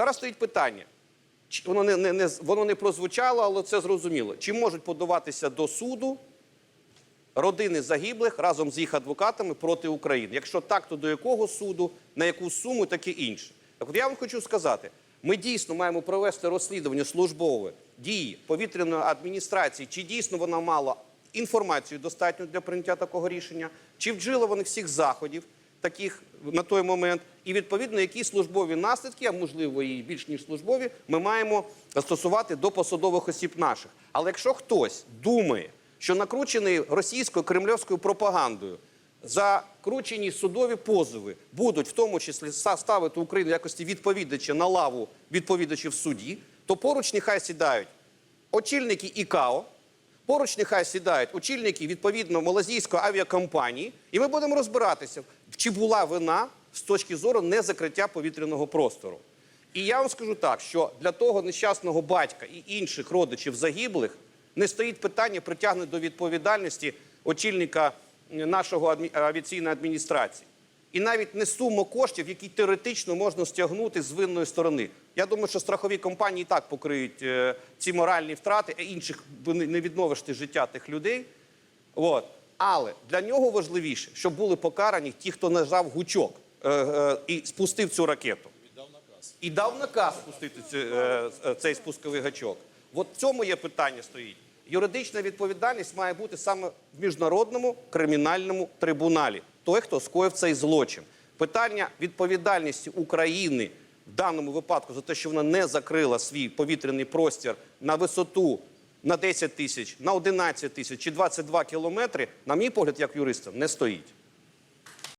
Зараз стоїть питання. Воно не, не, не, воно не прозвучало, але це зрозуміло. Чи можуть подаватися до суду родини загиблих разом з їх адвокатами проти України? Якщо так, то до якого суду, на яку суму, таке інше. Так от я вам хочу сказати: ми дійсно маємо провести розслідування службове дії повітряної адміністрації, чи дійсно вона мала інформацію достатньо для прийняття такого рішення, чи вжили вони всіх заходів. Таких на той момент, і відповідно, які службові наслідки, а можливо і більш ніж службові, ми маємо застосувати до посадових осіб наших. Але якщо хтось думає, що накручений російською кремлівською пропагандою закручені судові позови будуть в тому числі ставити Україну якості відповідача на лаву відповідачів в суді, то поруч нехай сідають очільники ІКАО, поруч нехай сідають очільники відповідно малазійської авіакомпанії, і ми будемо розбиратися, чи була вина з точки зору незакриття повітряного простору. І я вам скажу так, що для того нещасного батька і інших родичів загиблих не стоїть питання притягнути до відповідальності очільника нашого авіаційної адміністрації. І навіть не сума коштів, які теоретично можна стягнути з винної сторони. Я думаю, що страхові компанії і так покриють е, ці моральні втрати, а інших не відновиш життя тих людей. От. Але для нього важливіше, щоб були покарані ті, хто нажав гучок е, е, і спустив цю ракету. І дав наказ спустити ці- е, е, цей спусковий гачок. От в цьому є питання стоїть. Юридична відповідальність має бути саме в міжнародному кримінальному трибуналі. Той, хто скоїв цей злочин. Питання відповідальності України в даному випадку за те, що вона не закрила свій повітряний простір на висоту на 10 тисяч, на 11 тисяч чи 22 кілометри, на мій погляд, як юриста, не стоїть.